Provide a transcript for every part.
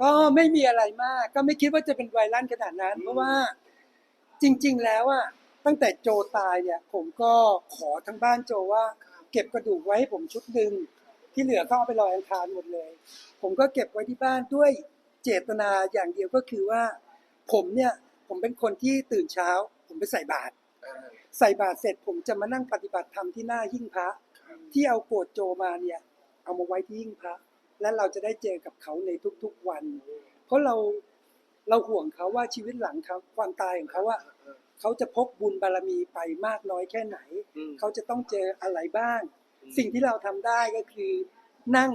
ก็ไม่มีอะไรมาก ก็ไม่คิดว่าจะเป็นไวรัลขนาดนั้น เพราะว่าจริง ๆ แล้วอะตั้งแต่โจตายเนี่ย ผมก็ขอทั้งบ้านโจว่า เก็บกระดูกไว้ให้ผมชุดหนึ่งที่เหลือก็เอาไปลอยอังคารหมดเลย ผมก็เก็บไว้ที่บ้านด้วยเจตนาอย่างเดียวก็คือว่า ผมเนี่ยผมเป็นคนที่ตื่นเช้า ผมไปใส่บาตรอ่าใส่บาตรเสร็จผมจะมานั่งปฏิบัติธรรมที่หน้าหิ้งพระ ที่เอาโกรธโจมาเนี่ย เอามาไว้ที่หิ้งพระ และเราจะได้เจอกับเขาในทุกๆวัน เพราะเราเราห่วงเขาว่าชีวิตหลังเขาความตายของเขาว่าเขาจะพกบุญบารมีไปมากน้อยแค่ไหนอืมเขาจะต้องเจออะไรบ้างอืมสิ่งที่เราทำได้ก็คือนั่ง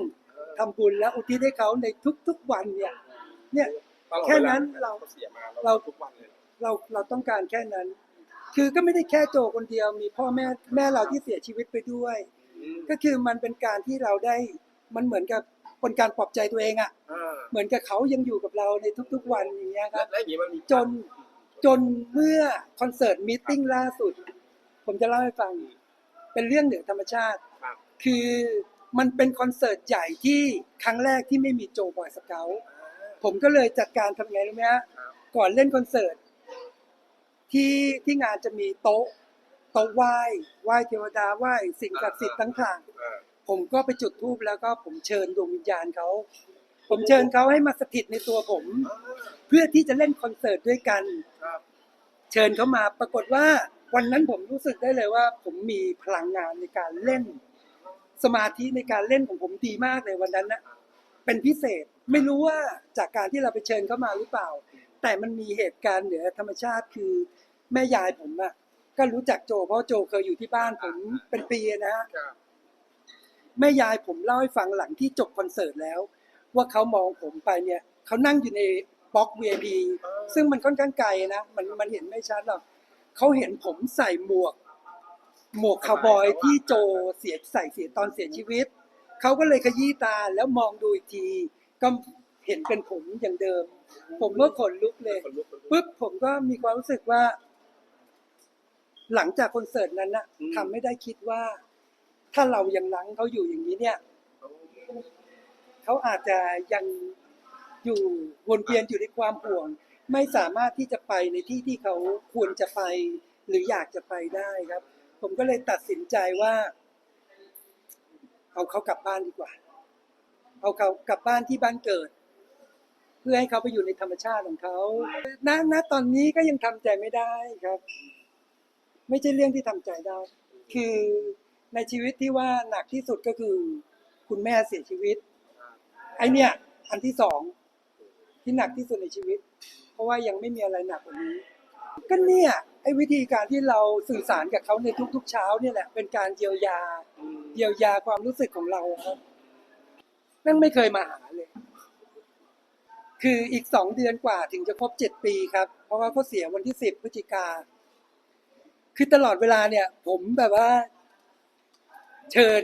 ทำบุญและอุทิศให้เขาในทุกๆวันเนี่ย เนี่ยตลอดแค่นั้นวลเราเสียมาเราทุกวันเลยเราเราต้องการแค่นั้น คือก็ไม่ได้แค่โจคนเดียว มีพ่อแม่แม่เราที่เสียชีวิตไปด้วยอืมก็คือมันเป็นการที่เราได้มันเหมือนกับ เป็นการปลอบใจตัวเองอะอ่าเหมือนกับเขายังอยู่กับเราในทุกๆวันอย่างเงี้ยคแล้รัวบ แล้วอย่างนี้มันมีจนจนเมื่อคอนเสิร์ตมีตติ้งล่าสุด ผมจะเล่าให้ฟัง เป็นเรื่องเหนือธรรมชาติ ครับคือมันเป็นคอนเสิร์ตใหญ่ที่ครั้งแรกที่ไม่มีโจบอยสเกลผมก็เลยจัดการทำไงรู้ไหมฮะครับก่อนเล่นคอนเสิร์ตที่ที่งานจะมีโต๊ะโต๊ะไหว้ไหว้เทวดาไหว้สิ่งศักดิ์สิทธิ์ต่างอ่าๆ ผมก็ไปจุดธูปแล้วก็ผมเชิญดวงวิญญาณเขาผมเชิญเขาให้มาสถิตในตัวผมอ่าเพื่อที่จะเล่นคอนเสิร์ตด้วยกันครับเชิญเขามาปรากฏว่าวันนั้นผมรู้สึกได้เลยว่า ผมมีพลังงานในการเล่น สมาธิในการเล่นของผมดีมากเลยวันนั้นนะเป็นพิเศษไม่รู้ว่าจากการที่เราไปเชิญเขามาหรือเปล่า แต่มันมีเหตุการณ์เหนือธรรมชาติคือแม่ยายผมอะก็รู้จักโจเพราะโจเคยอยู่ที่บ้านผมเป็นปีนะฮะครับ แม่ยายผมเล่าให้ฟังหลังที่จบคอนเสิร์ตแล้ว ว่าเขามองผมไปเนี่ยเขานั่งอยู่ในบล็อก VIP ซึ่งมันค่อนข้างไกลนะมันมันเห็นไม่ชัดหรอกเขาเห็นผมใส่หมวก หมวกคาวบอยที่โจเสียใส่เสียตอนเสียชีวิตเขาก็เลยขยี้ตาแล้วมองดูอีกที ก็เห็นเป็นผมอย่างเดิม ผมก็ขนลุกเลยคนลุกคนลุกปุ๊บผมก็มีความรู้สึกว่า หลังจากคอนเสิร์ตนั้นนะอืมทำไม่ได้คิดว่า ถ้าเรายังลังเขาอยู่อย่างนี้เนี่ยเขาอาจจะยังอยู่วนเวียนอยู่ในความห่วง ไม่สามารถที่จะไปในที่ที่เขาควรจะไป หรืออยากจะไปได้ครับ ผมก็เลยตัดสินใจว่า เอาเขากลับบ้านดีกว่า เอาเขากลับบ้านที่บ้านเกิด เพื่อให้เขาไปอยู่ในธรรมชาติของเขาณณตอนนี้ก็ยังทำใจไม่ได้ครับ ไม่ใช่เรื่องที่ทำใจได้ คือ ในชีวิตที่ว่าหนักที่สุดก็คือ คุณแม่เสียชีวิต ไอเนี่ย อันที่สองที่หนักที่สุดในชีวิต เพราะว่ายังไม่มีอะไรหนักกว่านี้ ก็เนี่ยไอ้วิธีการที่เราสื่อสารกับเขาในทุก ๆ เช้าเนี่ยแหละเป็นการเยียวยาเยียวยาความรู้สึกของเราครับนั่งไม่เคยมาหาเลย คืออีกสองเดือนกว่าถึงจะครบเจ็ดปีครับ เพราะว่าเขาเสียวันที่สิบพฤศจิกา คือตลอดเวลาเนี่ย ผมแบบว่า เชิญ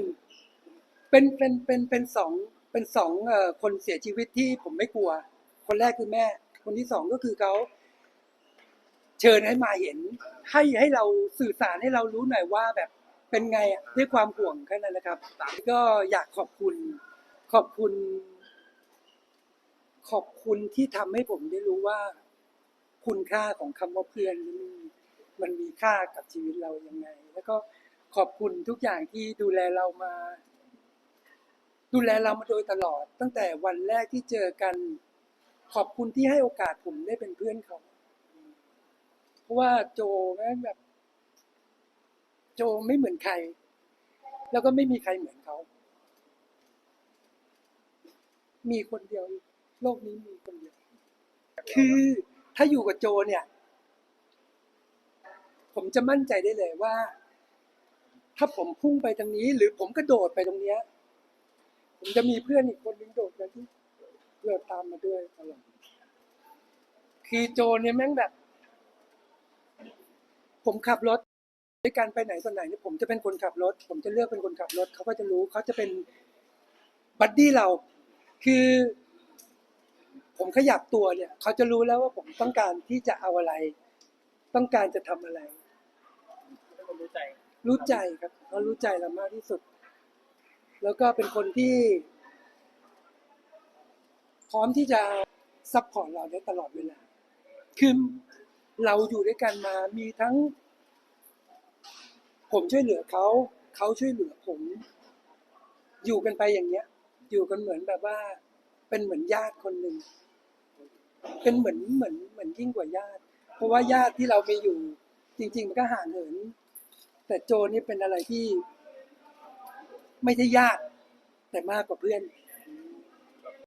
เป็นเป็นเป็นเป็นสองเป็นสองคนเสียชีวิตที่ผมไม่กลัว คนแรกคือแม่ คนที่สองก็คือเขาเชิญให้มาเห็น ให้ให้เราสื่อสารให้เรารู้หน่อยว่าแบบเป็นไงด้วยความห่วงแค่นั้นนะครับก็อยากขอบคุณ ขอบคุณ ขอบคุณที่ทำให้ผมได้รู้ว่า คุณค่าของคำว่าเพื่อนนี่มันมีค่ากับชีวิตเรายังไง แล้วก็ ขอบคุณทุกอย่างที่ดูแลเรามา ดูแลเรามาโดยตลอด ตั้งแต่วันแรกที่เจอกัน ขอบคุณที่ให้โอกาสผมได้เป็นเพื่อนเขา เพราะว่าโจแม่งแบบ โจไม่เหมือนใคร แล้วก็ไม่มีใครเหมือนเขา มีคนเดียวโลกนี้มีคนเดียว คือถ้าอยู่กับโจเนี่ย ผมจะมั่นใจได้เลยว่า ถ้าผมพุ่งไปทางนี้ หรือผมกระโดดไปตรงเนี้ย ผมจะมีเพื่อนอีกคนนึงโดดมาที่เดินตามมาด้วยตลอดคือโจเนี่ยแม่งแบบ ผมขับรถด้วยกันไปไหนตอนไหนเนี่ยผมจะเป็นคนขับรถ ผมจะเลือกเป็นคนขับรถ เขาก็จะรู้เขาจะเป็นบัดดี้เรา คือ ผมขยับตัวเนี่ย เขาจะรู้แล้วว่าผมต้องการที่จะเอาอะไร ต้องการจะทำอะไรรู้ใจ รู้ใจครับเขารู้ใจเรามากที่สุด แล้วก็เป็นคนที่ พร้อมที่จะซัพพอร์ตเราได้ตลอดเวลา คือเราอยู่ด้วยกันมา มีทั้ง ผมช่วยเหลือเขา เขาช่วยเหลือผม อยู่กันไปอย่างเงี้ย อยู่กันเหมือนแบบว่า เป็นเหมือนญาติคนหนึ่ง เป็นเหมือนเหมือนเหมือนยิ่งกว่าญาติ เพราะว่าญาติที่เรามีอยู่ จริง ๆ มันก็ห่างเหิน แต่โจนี่เป็นอะไรที่ ไม่ใช่ยาก แต่มากกว่าเพื่อน